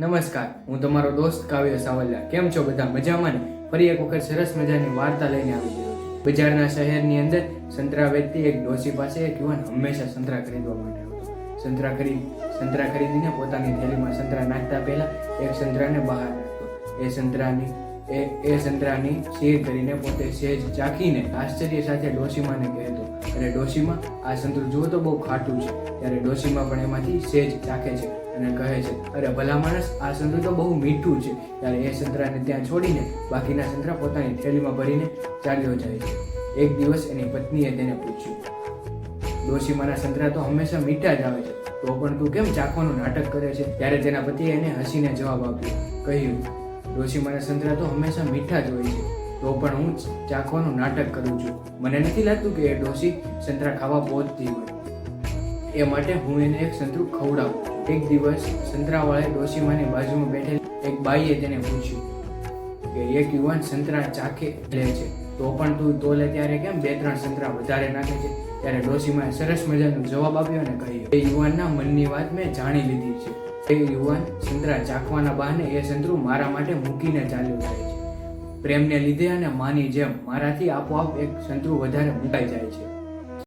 નમસ્કાર, હું તમારો દોસ્ત કાવ્ય સાવલિયા. કેમ છો બધા? મજામાં ને? ફરી એક વખત સરસ મજાની વાર્તા લઈને આવી ગયો બજારના શહેરની અંદર સંતરા વેચતી એક ડોસી પાસે એક યુવાન હંમેશા સંતરા ખરીદવા માટે સંતરા ખરીદ સંતરા ખરીદીને પોતાની થેલીમાં સંતરા નાખતા પહેલા એક સંતરાને બહાર નાખતો. એ સંતરાની એ એ સંતરાની શેર કરીને પોતે સેજ ચાખીને આશ્ચર્ય સાથે ડોશીમાને કહેતો. અને ડોશીમાં, આ સંતરું જુઓ તો બહુ ખાટું છે. ત્યારે ડોશીમાં પણ એમાંથી સેજ ચાખે છે અને કહે છે, અરે ભલા માણસ, આ સંતરું તો બહુ મીઠું છે. ત્યારે એ સંતરાને ત્યાં છોડીને બાકીના સંતરા પોતાની થેલીમાં ભરીને ચાલ્યો જાય છે. એક દિવસ એની પત્નીએ તેને પૂછ્યું, ડોશીમાના સંતરા તો હંમેશા મીઠા જ આવે છે, તો પણ તું કેમ ચાખવાનું નાટક કરે છે? ત્યારે તેના પતિએ એને હસીને જવાબ આપ્યો, કહ્યું ડોશીમાના સંતરા તો હંમેશા મીઠા જ હોય છે. તો પણ હું ચાખવાનું નાટક કરું છું. મને નથી લાગતું કે એ ડોશી સંતરા ખાવા પહોંચતી હોય. એ માટે હું એને એક સંતરું ખવડાવું. એક દિવસ સંતરાવાળાએ ડોશીમાની બાજુમાં બેઠેલ એક બાઈએ તેને પૂછ્યું કે એક યુવાન સંતરા ચાખે લે છે. તો પણ તું તોલે ત્યારે કેમ બે ત્રણ સંતરા વધારે નાખે છે? ત્યારે ડોશીમાએ સરસ મજાનો જવાબ આપ્યો અને કહ્યું, એ યુવાનના મનની વાત મેં જાણી લીધી છે. એ યુવાન સંતરા ચાખવાના બહાને એ સંતરું મારા માટે મૂકીને ચાલ્યો જાય છે. પ્રેમને લીધે અને માની જેમ મારાથી આપોઆપ એક સંતરું વધારે મૂકાઈ જાય છે.